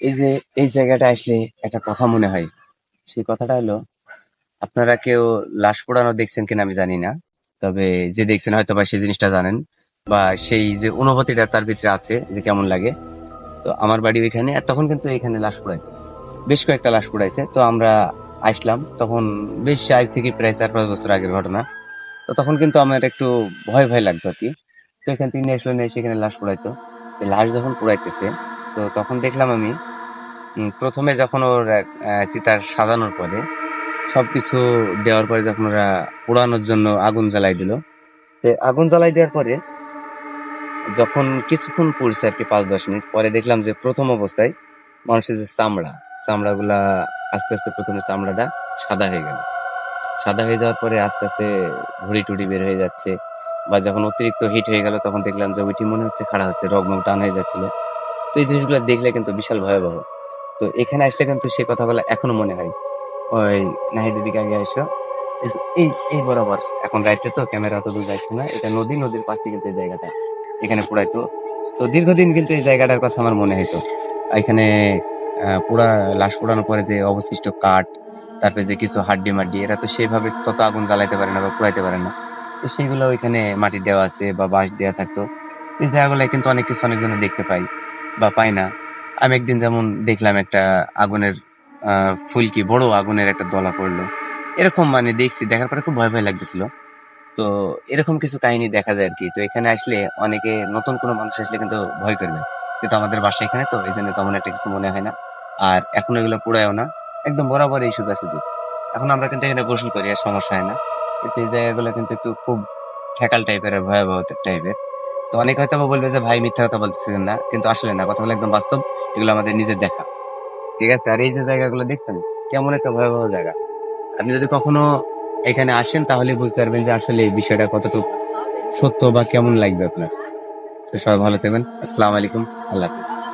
এই যে, এই জায়গাটা আসলে একটা কথা মনে হয়। সেই কথাটা হলো, আপনারা কেউ লাশ পোড়ানো দেখছেন কিনা আমি জানি না। তবে যে দেখছেন হয়তো বা সেই জিনিসটা জানেন বা সেই যে অনুভূতিটা তার ভিতরে আছে, যে কেমন লাগে। তো আমার বাড়ি ওইখানে, আর তখন কিন্তু এখানে লাশ পোড়াই বেশ কয়েকটা লাশ পোড়াইছে। তো আমরা আসলাম, তখন বেশ আজ থেকে প্রায় চার পাঁচ বছর আগের ঘটনা। তো তখন কিন্তু আমার একটু ভয় ভয় লাগতো আর কি। তো এখান থেকে নিয়ে আসলো, নিয়ে সেখানে লাশ পোড়াইতো। লাশ যখন পোড়াইতেছে তো তখন দেখলাম আমি প্রথমে যখন ওর চিতার সাজানোর পরে সব কিছু দেওয়ার পরে যখন ওরা পোড়ানোর জন্য আগুন জ্বালাই দিল আগুন জ্বালাই দেওয়ার পরে যখন কিছুক্ষণ পড়ছে আর কি পাঁচ দশ মিনিট, পরে দেখলাম যে প্রথম অবস্থায় মানুষের যে চামড়া, চামড়াগুলা আস্তে আস্তে প্রথমে চামড়াটা সাদা হয়ে গেল। সাদা হয়ে যাওয়ার পরে আস্তে আস্তে ভুড়ি টুড়ি বের হয়ে যাচ্ছে বা যখন অতিরিক্ত হিট হয়ে গেল, তখন দেখলাম যে ওইটি মনে হচ্ছে খাড়া হচ্ছে, রগমগ টান হয়ে যাচ্ছিল। তো এই জিনিসগুলো দেখলে কিন্তু বিশাল ভয়াবহ। তো এখানে আসলে কিন্তু সেই কথাগুলো এখনও মনে হয়। ওই নাহিদের দিকে আগে এসো এই- এই বরাবর। এখন রাইতে তো, ক্যামেরা অত দূর যাচ্ছে না। এটা নদী, নদীর পাশে কিন্তু এই জায়গাটা। এখানে পুরাইতো তো। দীর্ঘদিন কিন্তু এই জায়গাটার কথা আমার মনে হইতো। এখানে পুরা, লাশ পোড়ানোর পরে যে অবশিষ্ট কাঠ, তারপরে যে কিছু হাড্ডি মাড্ডি, এরা তো সেভাবে তত আগুন জ্বালাইতে পারে না বা পুড়াইতে পারে না। তো সেগুলো ওইখানে মাটি দেওয়া আছে বা বাঁশ দেওয়া থাকতো। এই জায়গাগুলো কিন্তু অনেক কিছু অনেকজন দেখতে পাই বা পাই না। আমি একদিন যেমন দেখলাম একটা আগুনের ফুলকি বড় আগুনের একটা দলা পড়ল। এরকম মানে দেখছি, দেখার পরে খুব ভয় ভয় লাগতেছিল। তো এরকম কিছু কাহিনী দেখা যায় আর কি তো এখানে আসলে অনেকে, নতুন কোনো মানুষ আসলে কিন্তু ভয় করবে। কিন্তু আমাদের বাসা এখানে তো, এই জন্য তেমন একটা কিছু মনে হয় না। আর এখন এগুলো পুরায়ও না। একদম বরাবর এই সুদা সুদি এখন আমরা কিন্তু এখানে গোসল করি, আর সমস্যা হয় না। কিন্তু এই জায়গাগুলো কিন্তু একটু খুব ঠেকাল টাইপের ভয়াবহ টাইপের তো অনেক হয়তো বলবে যে, ভাই, মিথ্যা কথা বলতেছেন না। কিন্তু আসলে না কথাগুলো একদম বাস্তব। এগুলো আমাদের নিজের দেখা। ঠিক আছে? আর এই যে জায়গাগুলো দেখছেন, কেমন একটা ভয়াবহ জায়গা। আপনি যদি কখনো এখানে আসেন, তাহলে বুঝতে পারবেন যে আসলে এই বিষয়টা কতটুকু সত্য বা কেমন লাগবে আপনার। সবাই ভালো থাকবেন। আসসালামু আলাইকুম। আল্লাহ হাফিজ।